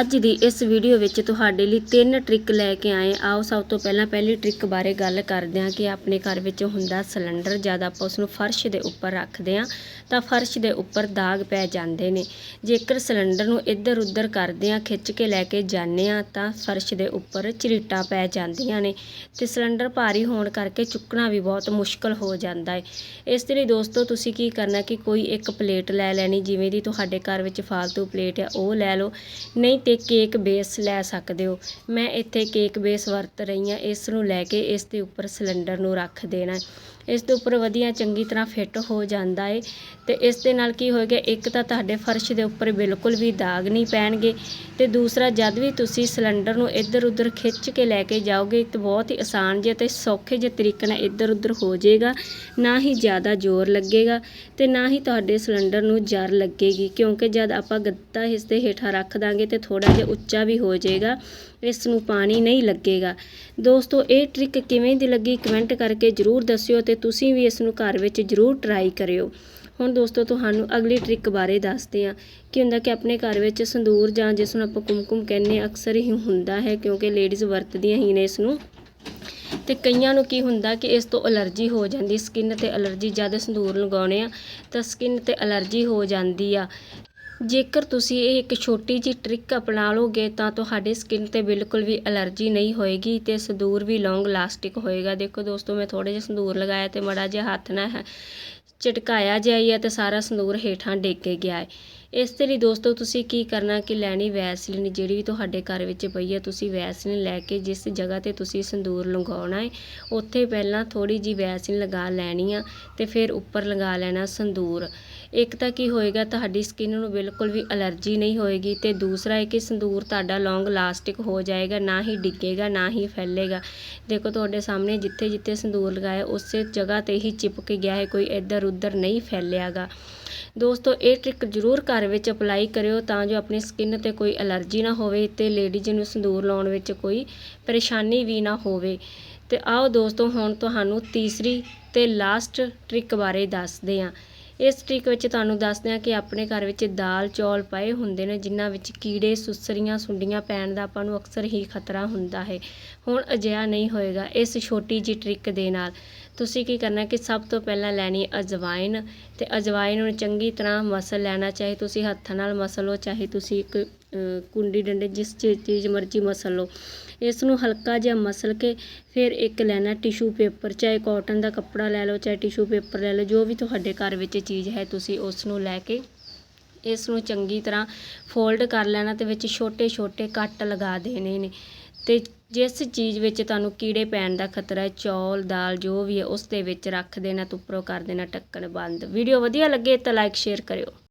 ਅੱਜ ਦੀ ਇਸ ਵੀਡੀਓ ਵਿੱਚ ਤੁਹਾਡੇ ਲਈ ਤਿੰਨ ਟ੍ਰਿਕ ਲੈ ਕੇ ਆਏ ਆਓ ਸਭ ਤੋਂ ਪਹਿਲਾਂ ਪਹਿਲੀ ਟ੍ਰਿਕ ਬਾਰੇ ਗੱਲ ਕਰਦੇ ਹਾਂ ਕਿ ਆਪਣੇ ਘਰ ਵਿੱਚ ਹੁੰਦਾ ਸਿਲੰਡਰ, ਜਦ ਆਪਾਂ ਉਸ ਨੂੰ ਫਰਸ਼ ਦੇ ਉੱਪਰ ਰੱਖਦੇ ਹਾਂ, ਤਾਂ ਫਰਸ਼ ਦੇ ਉੱਪਰ ਦਾਗ ਪੈ ਜਾਂਦੇ ਨੇ। ਜੇਕਰ ਸਿਲੰਡਰ ਨੂੰ ਇੱਧਰ ਉੱਧਰ ਕਰਦੇ ਹਾਂ, ਖਿੱਚ ਕੇ ਲੈ ਕੇ ਜਾਂਦੇ ਹਾਂ, ਤਾਂ ਫਰਸ਼ ਦੇ ਉੱਪਰ ਝਰੀਟਾਂ ਪੈ ਜਾਂਦੀਆਂ ਨੇ ਤੇ ਸਿਲੰਡਰ ਭਾਰੀ ਹੋਣ ਕਰਕੇ ਚੁੱਕਣਾ ਵੀ ਬਹੁਤ ਮੁਸ਼ਕਲ ਹੋ ਜਾਂਦਾ ਹੈ। ਇਸ ਦੇ ਲਈ ਦੋਸਤੋ, ਤੁਸੀਂ ਕੀ ਕਰਨਾ ਕਿ ਕੋਈ ਇੱਕ ਪਲੇਟ ਲੈ ਲੈਣੀ, ਜਿਵੇਂ ਦੀ ਤੁਹਾਡੇ ਘਰ ਵਿੱਚ ਫਾਲਤੂ ਪਲੇਟ ਹੈ, ਉਹ ਲੈ ਲਓ। ਨਹੀਂ ਤੇ ਕੇਕ ਬੇਸ ਲੈ ਸਕਦੇ ਹੋ। ਮੈਂ ਇੱਥੇ ਕੇਕ ਬੇਸ ਵਰਤ ਰਹੀ ਹਾਂ। ਇਸ ਨੂੰ ਲੈ ਕੇ ਇਸ ਦੇ ਉੱਪਰ ਸਿਲੰਡਰ ਨੂੰ ਰੱਖ ਦੇਣਾ ਇਸ ਦੇ ਉੱਪਰ ਵਧੀਆ ਚੰਗੀ ਤਰ੍ਹਾਂ ਫਿੱਟ ਹੋ ਜਾਂਦਾ ਏ। ਤੇ ਇਸ ਦੇ ਨਾਲ ਕੀ ਹੋਏਗਾ, ਇੱਕ ਤਾਂ ਤੁਹਾਡੇ ਫਰਸ਼ ਦੇ ਉੱਪਰ ਬਿਲਕੁਲ ਵੀ ਦਾਗ ਨਹੀਂ ਪੈਣਗੇ। ਤੇ ਦੂਸਰਾ, ਜਦ ਵੀ ਤੁਸੀਂ ਸਿਲੰਡਰ ਨੂੰ ਇੱਧਰ ਉੱਧਰ ਖਿੱਚ ਕੇ ਲੈ ਕੇ ਜਾਓਗੇ, ਤਾਂ ਬਹੁਤ ਹੀ ਆਸਾਨ ਜਿਹੇ ਤੇ ਸੌਖੇ ਜਿਹੇ ਤਰੀਕੇ ਨਾਲ ਇੱਧਰ ਉੱਧਰ ਹੋ ਜਾਏਗਾ। ਨਾ ਹੀ ਜ਼ਿਆਦਾ ਜ਼ੋਰ ਲੱਗੇਗਾ ਤੇ ਨਾ ਹੀ ਤੁਹਾਡੇ ਸਿਲੰਡਰ ਨੂੰ ਜਰ ਲੱਗੇਗੀ। ਕਿਉਂਕਿ ਜਦ ਆਪਾਂ ਗੱਤਾ ਇਸ ਦੇ ਹੇਠਾਂ ਰੱਖ ਦਾਂਗੇ ਤੇ ਥੋੜਾ ਜਿਹਾ ਉੱਚਾ ਵੀ ਹੋ ਜਾਏਗਾ ਇਸ ਨੂੰ ਪਾਣੀ ਨਹੀਂ ਲੱਗੇਗਾ। ਦੋਸਤੋ ਇਹ ਟ੍ਰਿਕ ਕਿਵੇਂ ਦੀ ਲੱਗੀ ਕਮੈਂਟ ਕਰਕੇ ਜਰੂਰ ਦੱਸਿਓ ਤੇ ਤੁਸੀਂ ਵੀ ਇਸ ਨੂੰ ਘਰ ਵਿੱਚ ਜਰੂਰ ਟਰਾਈ ਕਰਿਓ। ਹੁਣ ਦੋਸਤੋ ਤੁਹਾਨੂੰ ਅਗਲੀ ਟ੍ਰਿਕ ਬਾਰੇ ਦੱਸਦੇ ਹਾਂ। ਕੀ ਹੁੰਦਾ ਕਿ ਆਪਣੇ ਘਰ ਵਿੱਚ ਸੰਦੂਰ ਜਾਂ ਜਿਸ ਨੂੰ ਆਪਾਂ ਕੁਮਕੁਮ ਕਹਿੰਦੇ ਹਾਂ, ਅਕਸਰ ਹੀ ਹੁੰਦਾ ਹੈ ਕਿਉਂਕਿ ਲੇਡੀਜ਼ ਵਰਤਦੀਆਂ ਹੀ ਨੇ ਇਸ ਨੂੰ ਤੇ ਕਈਆਂ ਨੂੰ ਕੀ ਹੁੰਦਾ ਕਿ ਇਸ ਤੋਂ ਅਲਰਜੀ ਹੋ ਜਾਂਦੀ ਸਕਿਨ ਤੇ ਅਲਰਜੀ ਜਦ ਸੰਦੂਰ ਲਗਾਉਣੇ ਆ ਤਾਂ ਸਕਿਨ ਤੇ ਅਲਰਜੀ ਹੋ ਜਾਂਦੀ ਆ। ਜੇਕਰ ਤੁਸੀਂ ਇਹ ਇੱਕ ਛੋਟੀ ਜਿਹੀ ਟ੍ਰਿਕ ਅਪਣਾ ਲਓਗੇ ਤਾਂ ਤੁਹਾਡੀ ਸਕਿਨ ਤੇ ਬਿਲਕੁਲ ਵੀ ਅਲਰਜੀ ਨਹੀਂ ਹੋਏਗੀ ਤੇ ਸੰਦੂਰ ਵੀ ਲੌਂਗ ਲਾਸਟਿਕ ਹੋਏਗਾ। ਦੇਖੋ ਦੋਸਤੋ, ਮੈਂ ਥੋੜੇ ਜਿਹਾ ਸੰਦੂਰ ਲਗਾਇਆ ਤੇ ਮੜਾ ਜਿਹਾ ਹੱਥ ਨਾਲ ਹੈ ਝਟਕਾਇਆ ਜਿਹਾ ਹੈ ਤੇ ਸਾਰਾ ਸੰਦੂਰ ਹੇਠਾਂ ਡਿੱਗ ਕੇ ਗਿਆ ਹੈ। ਇਸ ਦੇ ਲਈ ਦੋਸਤੋ, ਤੁਸੀਂ ਕੀ ਕਰਨਾ ਕਿ ਲੈਣੀ ਵੈਸਲੀਨ ਜਿਹੜੀ ਵੀ ਤੁਹਾਡੇ ਘਰ ਵਿੱਚ ਪਈ ਹੈ, ਤੁਸੀਂ ਵੈਸਲੀਨ ਲੈ ਕੇ ਜਿਸ ਜਗ੍ਹਾ ਤੇ ਤੁਸੀਂ ਸੰਦੂਰ ਲਗਾਉਣਾ ਹੈ, ਉੱਥੇ ਪਹਿਲਾਂ ਥੋੜੀ ਜੀ ਵੈਸਲੀਨ ਲਗਾ ਲੈਣੀ ਆ ਤੇ ਫਿਰ ਉੱਪਰ ਲਗਾ ਲੈਣਾ ਸੰਦੂਰ। ਇੱਕ ਤਾਂ ਕੀ ਹੋਏਗਾ, ਤੁਹਾਡੀ ਸਕਿਨ ਨੂੰ ਬਿਲਕੁਲ ਵੀ ਅਲਰਜੀ ਨਹੀਂ ਹੋਏਗੀ ਤੇ ਦੂਸਰਾ ਹੈ ਕਿ ਸੰਦੂਰ ਤੁਹਾਡਾ ਲੌਂਗ ਲਾਸਟਿਕ ਹੋ ਜਾਏਗਾ, ਨਾ ਹੀ ਡਿੱਗੇਗਾ, ਨਾ ਹੀ ਫੈਲੇਗਾ। ਦੇਖੋ, ਤੁਹਾਡੇ ਸਾਹਮਣੇ ਜਿੱਥੇ ਜਿੱਥੇ ਸੰਦੂਰ ਲਗਾਇਆ, ਉਸੇ ਜਗ੍ਹਾ ਤੇ ਹੀ ਚਿਪਕ ਗਿਆ ਹੈ, ਕੋਈ ਇੱਧਰ ਉੱਧਰ ਨਹੀਂ ਫੈਲਿਆਗਾ। ਦੋਸਤੋ, ਇਹ ਟ੍ਰਿਕ ਜ਼ਰੂਰ ਕਰ ਘਰ ਵਿੱਚ ਅਪਲਾਈ ਕਰਿਓ ਤਾਂ ਜੋ ਆਪਣੀ ਸਕਿਨ ਤੇ ਕੋਈ ਐਲਰਜੀ ਨਾ ਹੋਵੇ ਅਤੇ ਲੇਡੀਜ਼ ਨੂੰ ਸੰਦੂਰ ਲਾਉਣ ਵਿੱਚ ਕੋਈ ਪਰੇਸ਼ਾਨੀ ਵੀ ਨਾ ਹੋਵੇ। ਅਤੇ ਆਓ ਦੋਸਤੋ, ਹੁਣ ਤੁਹਾਨੂੰ ਤੀਸਰੀ ਅਤੇ ਲਾਸਟ ਟ੍ਰਿਕ ਬਾਰੇ ਦੱਸਦੇ ਹਾਂ। ਇਸ ਟ੍ਰਿਕ ਵਿੱਚ ਤੁਹਾਨੂੰ ਦੱਸਦੇ ਹਾਂ ਕਿ ਆਪਣੇ ਘਰ ਵਿੱਚ ਦਾਲ ਚੌਲ ਪਏ ਹੁੰਦੇ ਨੇ, ਜਿਨ੍ਹਾਂ ਵਿੱਚ ਕੀੜੇ, ਸੁਸਰੀਆਂ, ਸੁੰਡੀਆਂ ਪੈਣ ਦਾ ਆਪਾਂ ਨੂੰ ਅਕਸਰ ਹੀ ਖਤਰਾ ਹੁੰਦਾ ਹੈ। ਹੁਣ ਅਜਿਹਾ ਨਹੀਂ ਹੋਏਗਾ, ਇਸ ਛੋਟੀ ਜਿਹੀ ਟ੍ਰਿਕ ਦੇ ਨਾਲ। ਤੁਸੀਂ ਕੀ ਕਰਨਾ ਕਿ ਸਭ ਤੋਂ ਪਹਿਲਾਂ ਲੈਣੀ ਅਜਵਾਇਨ ਤੇ ਅਜਵਾਇਨ ਨੂੰ ਚੰਗੀ ਤਰ੍ਹਾਂ ਮਸਲ ਲੈਣਾ, ਚਾਹੇ ਤੁਸੀਂ ਹੱਥਾਂ ਨਾਲ ਮਸਲ ਲਓ ਚਾਹੇ ਤੁਸੀਂ ਇੱਕ ਕੁੰਡੀ ਡੰਡੇ, ਜਿਸ ਚੀਜ਼ ਮਰਜ਼ੀ ਮਸਲ। ਲਓ ਇਸ ਨੂੰ ਹਲਕਾ ਜਿਹਾ ਮਸਲ ਕੇ ਫਿਰ ਇੱਕ ਲੈਣਾ ਟਿਸ਼ੂ ਪੇਪਰ, ਚਾਹੇ ਕਾਟਨ ਦਾ ਕੱਪੜਾ ਲੈ ਲਓ, ਚਾਹੇ ਟਿਸ਼ੂ ਪੇਪਰ ਲੈ ਲਓ, ਜੋ ਵੀ ਤੁਹਾਡੇ ਘਰ ਵਿੱਚ ਚੀਜ਼ ਹੈ ਤੁਸੀਂ ਉਸ ਨੂੰ ਲੈ ਕੇ ਇਸ ਨੂੰ ਚੰਗੀ ਤਰ੍ਹਾਂ ਫੋਲਡ ਕਰ ਲੈਣਾ ਤੇ ਵਿੱਚ ਛੋਟੇ ਛੋਟੇ ਕੱਟ ਲਗਾ ਦੇਣੇ ਨੇ। ਤੇ ਜਿਸ ਚੀਜ਼ ਵਿੱਚ ਤੁਹਾਨੂੰ ਕੀੜੇ ਪੈਣ ਦਾ ਖਤਰਾ ਹੈ, ਚੌਲ, ਦਾਲ ਜੋ ਵੀ ਹੈ, ਉਸ ਦੇ ਵਿੱਚ ਰੱਖ ਦੇਣਾ, ਤੇ ਉੱਪਰੋਂ ਕਰ ਦੇਣਾ ਢੱਕਣ ਬੰਦ। ਵੀਡੀਓ ਵਧੀਆ ਲੱਗੇ ਤਾਂ ਲਾਈਕ ਸ਼ੇਅਰ ਕਰਿਓ।